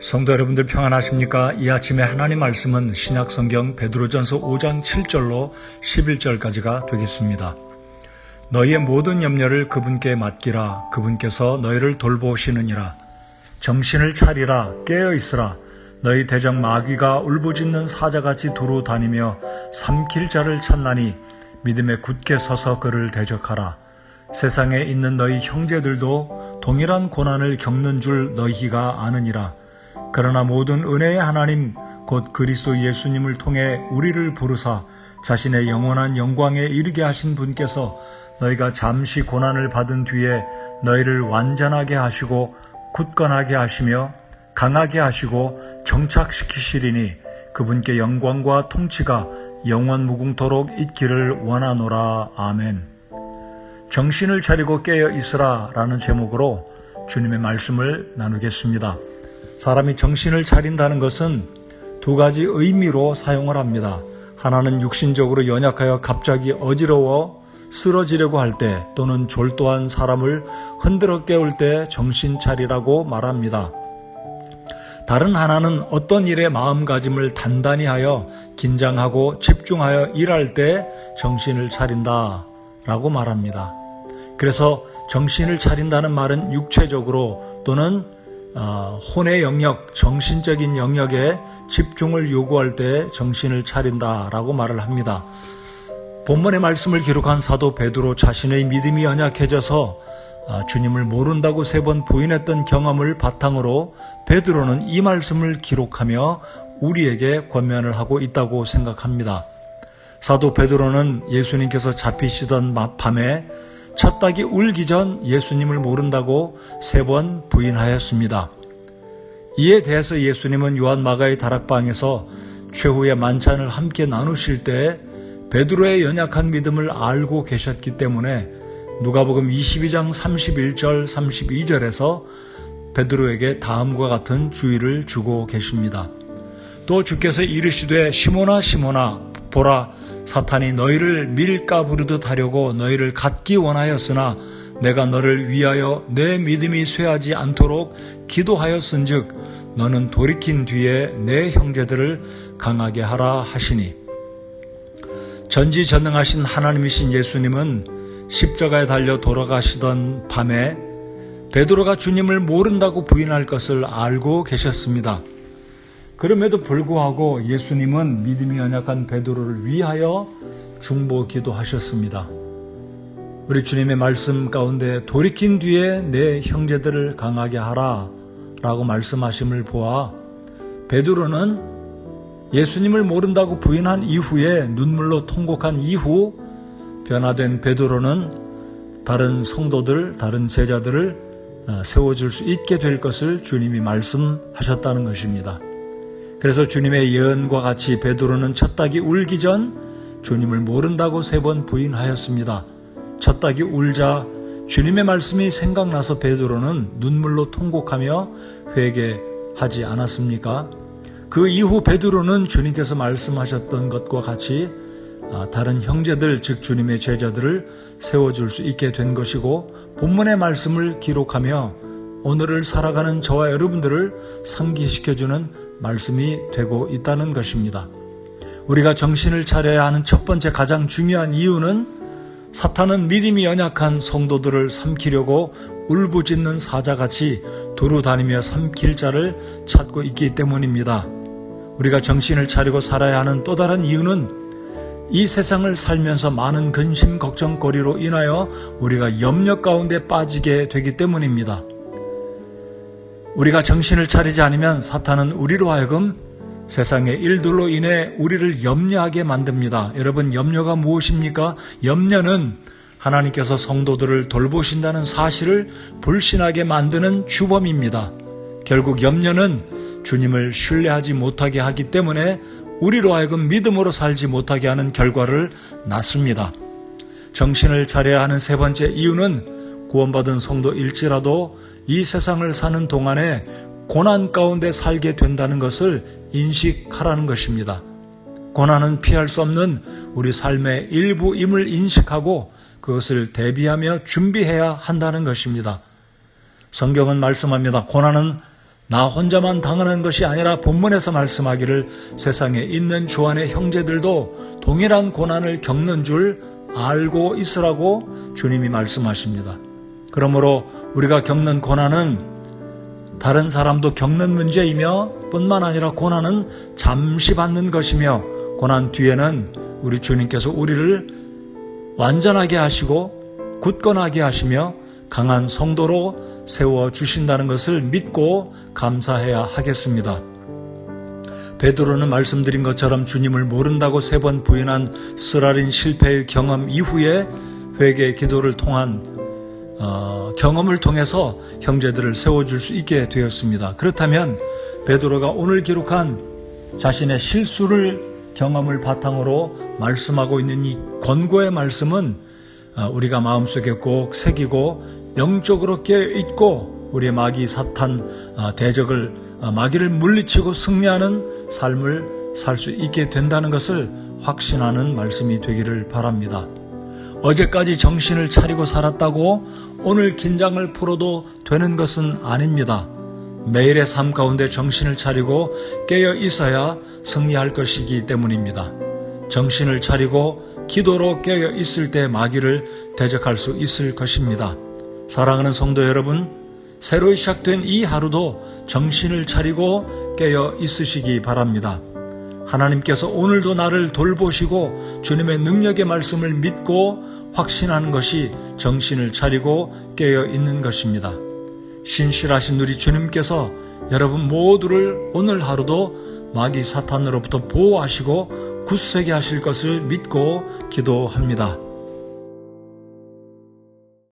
성도 여러분들 평안하십니까? 이 아침에 하나님 말씀은 신약 성경 베드로전서 5장 7절로 11절까지가 되겠습니다. 너희의 모든 염려를 그분께 맡기라. 그분께서 너희를 돌보시느니라. 정신을 차리라. 깨어 있으라. 너희 대적 마귀가 울부짖는 사자같이 두루 다니며 삼킬 자를 찾나니 믿음에 굳게 서서 그를 대적하라. 세상에 있는 너희 형제들도 동일한 고난을 겪는 줄 너희가 아느니라. 그러나 모든 은혜의 하나님 곧 그리스도 예수님을 통해 우리를 부르사 자신의 영원한 영광에 이르게 하신 분께서 너희가 잠시 고난을 받은 뒤에 너희를 완전하게 하시고 굳건하게 하시며 강하게 하시고 정착시키시리니 그분께 영광과 통치가 영원 무궁토록 있기를 원하노라 아멘. 정신을 차리고 깨어 있으라 라는 제목으로 주님의 말씀을 나누겠습니다. 사람이 정신을 차린다는 것은 두 가지 의미로 사용을 합니다. 하나는 육신적으로 연약하여 갑자기 어지러워 쓰러지려고 할 때 또는 졸도한 사람을 흔들어 깨울 때 정신 차리라고 말합니다. 다른 하나는 어떤 일에 마음가짐을 단단히 하여 긴장하고 집중하여 일할 때 정신을 차린다 라고 말합니다. 그래서 정신을 차린다는 말은 육체적으로 또는 어, 혼의 영역, 정신적인 영역에 집중을 요구할 때 정신을 차린다라고 말을 합니다. 본문의 말씀을 기록한 사도 베드로 자신의 믿음이 연약해져서 아, 주님을 모른다고 세 번 부인했던 경험을 바탕으로 베드로는 이 말씀을 기록하며 우리에게 권면을 하고 있다고 생각합니다. 사도 베드로는 예수님께서 잡히시던 밤에 첫 닭이 울기 전 예수님을 모른다고 세 번 부인하였습니다. 이에 대해서 예수님은 요한 마가의 다락방에서 최후의 만찬을 함께 나누실 때 베드로의 연약한 믿음을 알고 계셨기 때문에 누가복음 22장 31절 32절에서 베드로에게 다음과 같은 주의를 주고 계십니다. 또 주께서 이르시되 시모나 시모나 보라 사탄이 너희를 밀가 부르듯 하려고 너희를 갖기 원하였으나 내가 너를 위하여 내 믿음이 쇠하지 않도록 기도하였은즉 너는 돌이킨 뒤에 내 형제들을 강하게 하라 하시니 전지전능하신 하나님이신 예수님은 십자가에 달려 돌아가시던 밤에 베드로가 주님을 모른다고 부인할 것을 알고 계셨습니다. 그럼에도 불구하고 예수님은 믿음이 연약한 베드로를 위하여 중보 기도하셨습니다. 우리 주님의 말씀 가운데 돌이킨 뒤에 내 형제들을 강하게 하라 라고 말씀하심을 보아 베드로는 예수님을 모른다고 부인한 이후에 눈물로 통곡한 이후 변화된 베드로는 다른 성도들, 다른 제자들을 어, 세워줄 수 있게 될 것을 주님이 말씀하셨다는 것입니다. 그래서 주님의 예언과 같이 베드로는 첫 닭이 울기 전 주님을 모른다고 세 번 부인하였습니다. 첫 닭이 울자 주님의 말씀이 생각나서 베드로는 눈물로 통곡하며 회개하지 않았습니까? 그 이후 베드로는 주님께서 말씀하셨던 것과 같이 아, 다른 형제들 즉 주님의 제자들을 세워줄 수 있게 된 것이고 본문의 말씀을 기록하며 오늘을 살아가는 저와 여러분들을 상기시켜주는 말씀이 되고 있다는 것입니다. 우리가 정신을 차려야 하는 첫 번째 가장 중요한 이유는 사탄은 믿음이 연약한 성도들을 삼키려고 울부짖는 사자같이 두루 다니며 삼킬 자를 찾고 있기 때문입니다. 우리가 정신을 차리고 살아야 하는 또 다른 이유는 이 세상을 살면서 많은 근심 걱정거리로 인하여 우리가 염려 가운데 빠지게 되기 때문입니다. 우리가 정신을 차리지 않으면 사탄은 우리로 하여금 세상의 일들로 인해 우리를 염려하게 만듭니다. 여러분, 염려가 무엇입니까? 염려는 하나님께서 성도들을 돌보신다는 사실을 불신하게 만드는 주범입니다. 결국 염려는 주님을 신뢰하지 못하게 하기 때문에 우리로 하여금 믿음으로 살지 못하게 하는 결과를 낳습니다. 정신을 차려야 하는 세 번째 이유는 구원받은 성도일지라도 이 세상을 사는 동안에 고난 가운데 살게 된다는 것을 인식하라는 것입니다. 고난은 피할 수 없는 우리 삶의 일부임을 인식하고 그것을 대비하며 준비해야 한다는 것입니다. 성경은 말씀합니다. 고난은 나 혼자만 당하는 것이 아니라 본문에서 말씀하기를 세상에 있는 주안의 형제들도 동일한 고난을 겪는 줄 알고 있으라고 주님이 말씀하십니다. 그러므로 우리가 겪는 고난은 다른 사람도 겪는 문제이며 뿐만 아니라 고난은 잠시 받는 것이며 고난 뒤에는 우리 주님께서 우리를 완전하게 하시고 굳건하게 하시며 강한 성도로 세워 주신다는 것을 믿고 감사해야 하겠습니다. 베드로는 말씀드린 것처럼 주님을 모른다고 세 번 부인한 쓰라린 실패의 경험 이후에 회개 기도를 통한 어, 경험을 통해서 형제들을 세워줄 수 있게 되었습니다. 그렇다면 베드로가 오늘 기록한 자신의 실수를 경험을 바탕으로 말씀하고 있는 이 권고의 말씀은 어, 우리가 마음속에 꼭 새기고 영적으로 깨어 있고 우리의 마귀 사탄 어, 대적을 어, 마귀를 물리치고 승리하는 삶을 살 수 있게 된다는 것을 확신하는 말씀이 되기를 바랍니다. 어제까지 정신을 차리고 살았다고 오늘 긴장을 풀어도 되는 것은 아닙니다. 매일의 삶 가운데 정신을 차리고 깨어 있어야 승리할 것이기 때문입니다. 정신을 차리고 기도로 깨어 있을 때 마귀를 대적할 수 있을 것입니다. 사랑하는 성도 여러분, 새로 시작된 이 하루도 정신을 차리고 깨어 있으시기 바랍니다. 하나님께서 오늘도 나를 돌보시고 주님의 능력의 말씀을 믿고 확신하는 것이 정신을 차리고 깨어 있는 것입니다. 신실하신 우리 주님께서 여러분 모두를 오늘 하루도 마귀 사탄으로부터 보호하시고 굳세게 하실 것을 믿고 기도합니다.